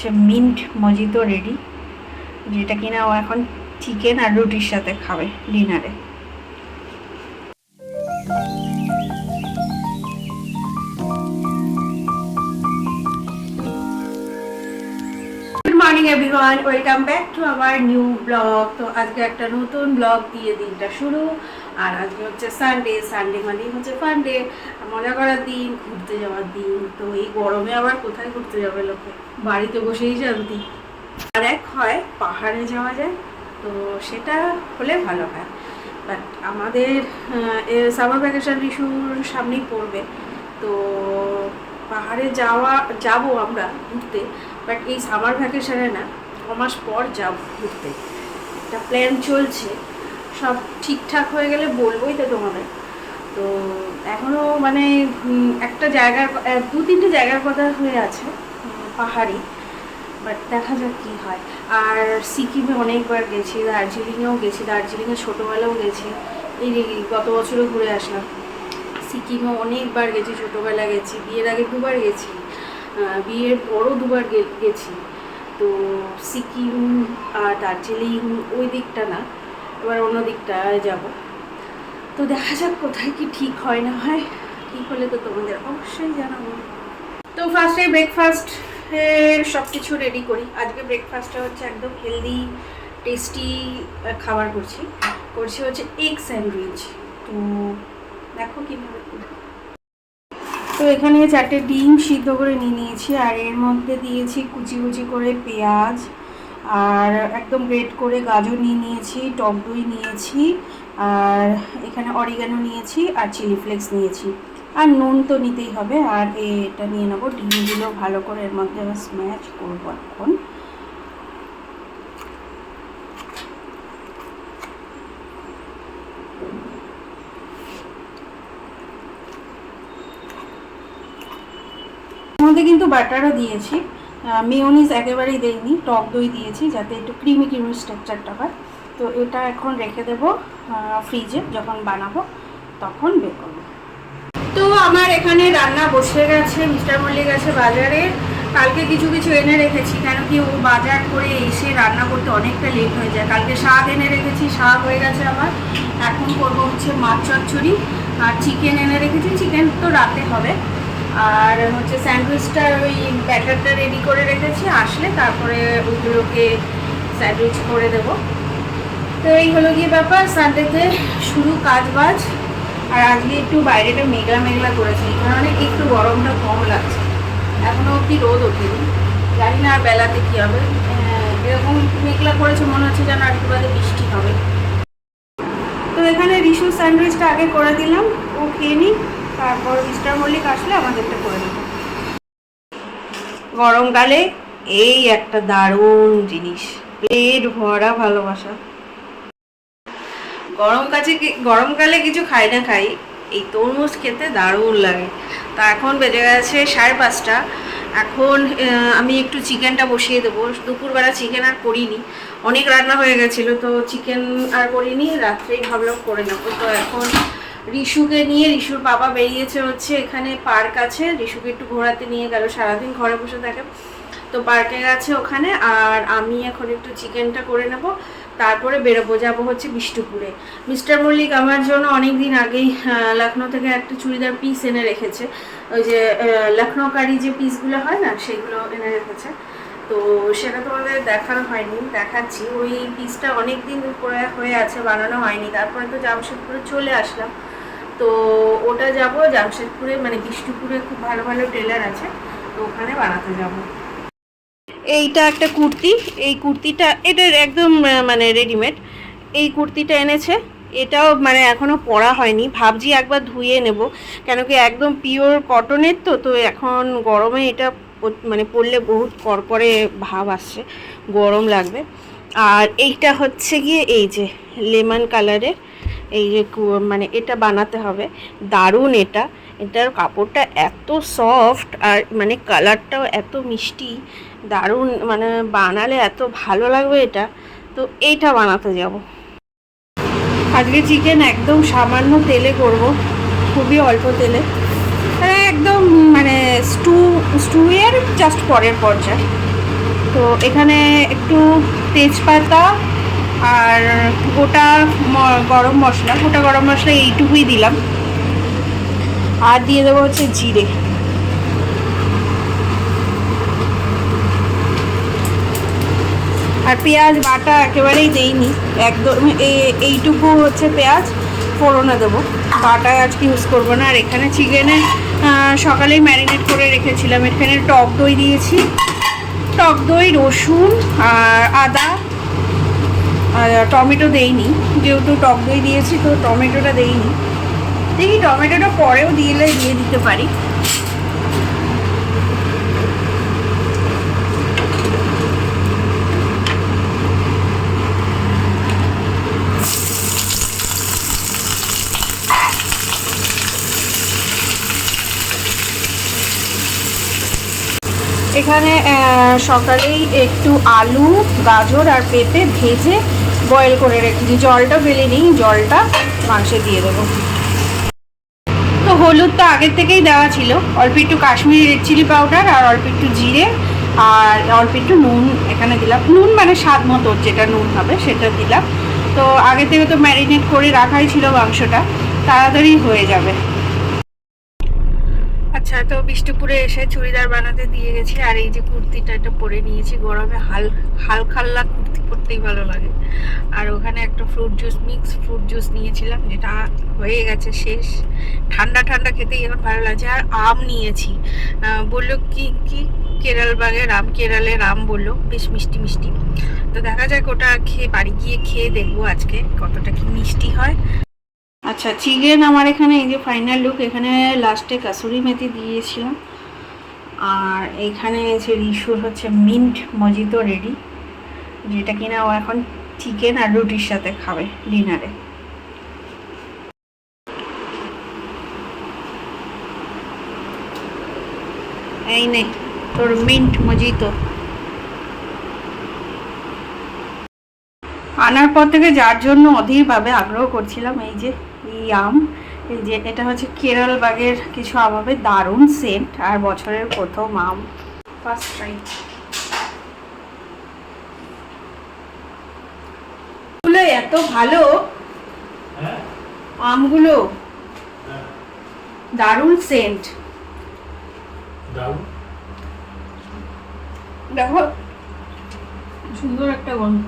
হচ্ছে mint mojito ready, যেটা কিনা ও এখন চিকেন আর রুটির সাথে খাবে ডিনারে। Morning everyone welcome back to our new blog তো আজকে একটা নতুন ব্লগ দিয়ে দিনটা শুরু। আর আজকে হচ্ছে সানডে সানডে মানেই হচ্ছে ফান্ডে মজা করার দিন, ঘুরতে যাওয়ার দিন। তো এই গরমে আবার কোথায় ঘুরতে যাবে লোকে? বাড়িতে বসেই শান্তি। আর এক হয় পাহাড়ে যাওয়া যায়, তো সেটা হলে ভালো হয়। বাট আমাদের সামার ভ্যাকেশন ইস্যুর সামনেই পড়বে। তো পাহাড়ে যাওয়া, যাব আমরা ঘুরতে। বাট এই সামার ভ্যাকেশনে না, ছ মাস পর যাব ঘুরতে। একটা প্ল্যান চলছে। সব ঠিকঠাক হয়ে গেলে বলবোই তো তোমাদের। তো এখনও মানে একটা জায়গার দু তিনটে জায়গার কথা হয়ে আছে পাহাড়ি, বাট দেখা যাক কী হয়। আর সিকিমে অনেকবার গেছি, দার্জিলিংয়েও গেছি, দার্জিলিংয়ে ছোটোবেলাও গেছি। এই গত বছরও ঘুরে আসলাম। সিকিমে অনেকবার গেছি, ছোটোবেলা গেছি, বিয়ের আগে দুবার গেছি বিয়ের পরও দুবার গেছি। তো সিকিম আর দার্জিলিং ওই দিকটা না। এবার অন্য দিকটায় যাব। তো দেখা যাক কোথায় কি ঠিক হয় না হয়। ঠিক হলে তো তোমাদের অবশ্যই জানাব। তো ফার্স্টে ব্রেকফাস্ট সব কিছু রেডি করি। আজকে ব্রেকফাস্টটা হচ্ছে একদম হেলদি টেস্টি খাবার করছি। করছি হচ্ছে এগ স্যান্ডউইচ তো দেখো কীভাবে তো এখানে চারটে ডিম সিদ্ধ করে নিয়ে নিয়েছি। আর এর মধ্যে দিয়েছি কুচি কুচি করে পেঁয়াজ আর একদম গ্রেট করে গাজর নিয়ে নিয়েছি, টক দই নিয়েছি, আর এখানে অরিগানো নিয়েছি, আর চিলি ফ্লেক্স নিয়েছি। আর নুন তো নিতেই হবে, আর এটা নিয়ে নেব। ডিমগুলো ভালো করে এর মধ্যে স্ম্যাচ করব এখন। কিন্তু বাটারও দিয়েছি। মেয়নিজ একেবারেই দেইনি, টক দই দিয়েছি যাতে একটু ক্রিমি ক্রিমি স্ট্রাকচারটা হয়। তো এটা এখন রেখে দেব ফ্রিজে যখন বানাবো, তখন বের করব। তো আমার এখানে রান্না বসে গেছে, মিস্টার মল্লিক গেছে বাজারে। কালকে কিছু কিছু এনে রেখেছি, কেন কি ও বাজার করে এসে রান্না করতে অনেকটা লেট হয়ে যায়। কালকে শাক এনে রেখেছি, শাক হয়ে গেছে আমার। এখন করব হচ্ছে মাছ চচ্চড়ি আর চিকেন এনে রেখেছি চিকেন তো রাতে হবে। আর হচ্ছে স্যান্ডউইচটা ওই ব্যাটারটা রেডি করে রেখেছি, আসলে তারপরে ওইগুলোকে স্যান্ডউইচ করে দেবো। তো এই হলো গিয়ে ব্যাপার সানডেতে শুরু কাজ বাজ আর আজকে একটু বাইরেটা মেঘলা মেঘলা করেছে, এই কারণে একটু গরমটা কম লাগছে। এখনও অব্দি রোদ ওঠেনি, জানি না আর বেলাতে কী হবে। এরকম মেঘলা করেছে, মনে হচ্ছে যেন আর একটু বাদে বৃষ্টি হবে। তো এখানে রিশু স্যান্ডউইচটা আগে করে দিলাম, ও খেয়ে নিই তারপর মিস্টার মল্লিক আসলে আমাদেরটা করে দেবো গরমকালে এই একটা দারুণ জিনিস, পেট ভরা ভালোবাসা। গরম কাছে গরমকালে কিছু খাই না খাই, এই তরমুজ খেতে দারুণ লাগে। তা এখন বেজে গেছে সাড়ে পাঁচটা। এখন আমি একটু চিকেনটা বসিয়ে দেবো। দুপুরবেলা চিকেন আর করিনি। অনেক রান্না হয়ে গেছিল, তো চিকেন আর করিনি, রাত্রেই ভাবলাম করে নেব। তো এখন রিশুকে নিয়ে রিশুর বাবা বেরিয়েছে হচ্ছে এখানে পার্ক আছে। রিশুকে একটু ঘোরাতে নিয়ে গেল, সারাদিন ঘরে বসে থাকে। তো পার্কে গেছে ওখানে, আর আমি এখন একটু চিকেনটা করে নেব। তারপরে বেরোবো, যাব হচ্ছে বিষ্ণুপুরে। মিস্টার মল্লিক আমার জন্য অনেক দিন আগেই লখনৌ থেকে একটা চুড়িদার পিস এনে রেখেছে। ওই যে লখনৌকারি যে পিসগুলো হয় না সেগুলো এনে রেখেছে। তো সেটা তোমাদের দেখানো হয়নি, দেখাচ্ছি। ওই পিসটা অনেক দিন পরে হয়ে আছে, বানানো হয়নি। তারপরে তো জামশেদপুরে চলে আসলাম। তো ওটা যাব জামশেদপুরে মানে বিষ্ণুপুরে খুব ভালো ভালো টেলার আছে, তো ওখানে বানাতে যাব। এইটা একটা কুর্তি, এই কুর্তিটা এটা একদম মানে রেডিমেড এই কুর্তিটা এনেছে, এটাও মানে এখনও পরা হয়নি। ভাবছি একবার ধুয়ে নেব, কেন কি একদম পিওর কটনের তো তো এখন গরমে এটা মানে পরলে বহুত করকরে ভাব আসছে, গরম লাগবে। আর এইটা হচ্ছে গিয়ে, এই যে লেমন কালারের এই যে মানে এটা বানাতে হবে। দারুণ এটা। এটার কাপড়টা এত সফট আর মানে কালারটাও এত মিষ্টি। দারুণ মানে বানালে এত ভালো লাগবে এটা। তো এইটা বানাতে যাব। আজকে চিকেন একদম সামান্য তেলে করব। খুবই অল্প তেলে। মানে একদম মানে স্টু স্টুয়ের জাস্ট পরের পর্যায়ে। তো এখানে একটু তেজপাতা আর গোটা গরম মশলা, গোটা গরম মশলা এইটুকুই দিলাম। আর দিয়ে দেবো হচ্ছে জিরে। আর পেঁয়াজ বাটা একেবারেই দেইনি। একদম এইটুকু হচ্ছে পেঁয়াজ ফোড়নে দেবো। বাটা আজকে ইউজ করব না। আর এখানে চিকেনে সকালেই ম্যারিনেট করে রেখেছিলাম। এখানে টক দই দিয়েছি। টক দই, রসুন, আর আদা টমেটো দেইনি, যেহেতু টক দই দিয়েছি, তো টমেটোটা দেইনি। দেখি টমেটোটা পরেও দিলে দিয়ে দিতে পারি। এখানে সকালেই একটু আলু, গাজর আর পেঁপে ভেজে বয়েল করে রেখেছি জলটা ফেলে নিই জলটা মাংসে দিয়ে দেবো। তো হলুদ তো আগের থেকেই দেওয়া ছিল। অল্প একটু কাশ্মীরি রেড চিলি পাউডার আর অল্প একটু জিরে আর অল্প একটু নুন এখানে দিলাম। নুন মানে স্বাদ মতো, যেটা নুন হবে সেটা দিলাম। তো আগে থেকে তো ম্যারিনেট করে রাখাই ছিল মাংসটা। তাড়াতাড়ি হয়ে যাবে। তো বিষ্ণুপুরে এসে চুড়িদার বানাতে দিয়ে গেছি, আর এই যে কুর্তিটা এটা পরে নিয়েছি গরমে, হাল হালখাল্লা কুর্তি পরতেই ভালো লাগে। আর ওখানে একটা fruit juice mix fruit juice নিয়েছিলাম, যেটা হয়ে গেছে শেষ। ঠান্ডা ঠান্ডা খেতেই এখন ভালো লাগছে। আর আম নিয়েছি। বলল কি কি কেরাল বাগে রাম, কেরালে রাম বলল, বেশ মিষ্টি মিষ্টি। তো দেখা যাক, ওটা খেয়ে বাড়ি গিয়ে খেয়ে দেখব আজকে কতটা কি মিষ্টি হয়। আচ্ছা চিকেন আমার এখানে এই যে ফাইনাল লুক এখানে লাস্টে কাসুরি মেথি দিয়েছিলাম। আর এখানে যে রিসুর হচ্ছে মিন্ট মজিতো রেডি, যেটা কিনা ও এখন চিকেন আর রুটির সাথে খাবে ডিনারে এই নে, তোর মিন্ট মজিতো। আনার পর থেকে যার জন্য অধীরভাবে আগ্রহ করছিলাম, এই যে এই যে এটা হচ্ছে কেরল বাগের কিছু হবে দারুণ সেন্ট আর বছরের প্রথম আম ফার্স্ট ট্রাই গুলো এত ভালো। আমগুলো দারুণ সেন্ট দারুণ। দেখো। সুন্দর একটা গন্ধ।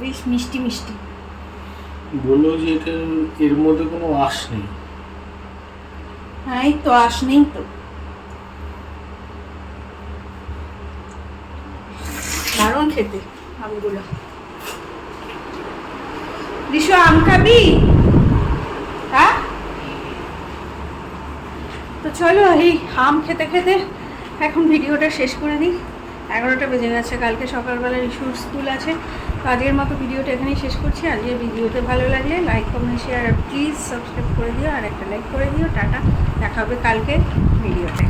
বেশ মিষ্টি মিষ্টি। বলল যে এটা এর মধ্যে কোনো আঁশ নেই। হ্যাঁ তো আস নেই তো। দারুণ খেতে আমগুলো রিশু, আম খাবি? হ্যাঁ? তো চলো, এই আম খেতে খেতে এখন ভিডিওটা শেষ করে দিই এগারোটা বেজে গেছে, কালকে সকালবেলা রিশুর স্কুল আছে। আজকের মতো ভিডিওটা এখানেই শেষ করছি। আজকের ভিডিওতে ভালো লাগলে লাইক কমেন্ট শেয়ার আর প্লিজ সাবস্ক্রাইব করে দিও আর একটা লাইক করে দিও। টাটা, দেখা হবে কালকে ভিডিওতে।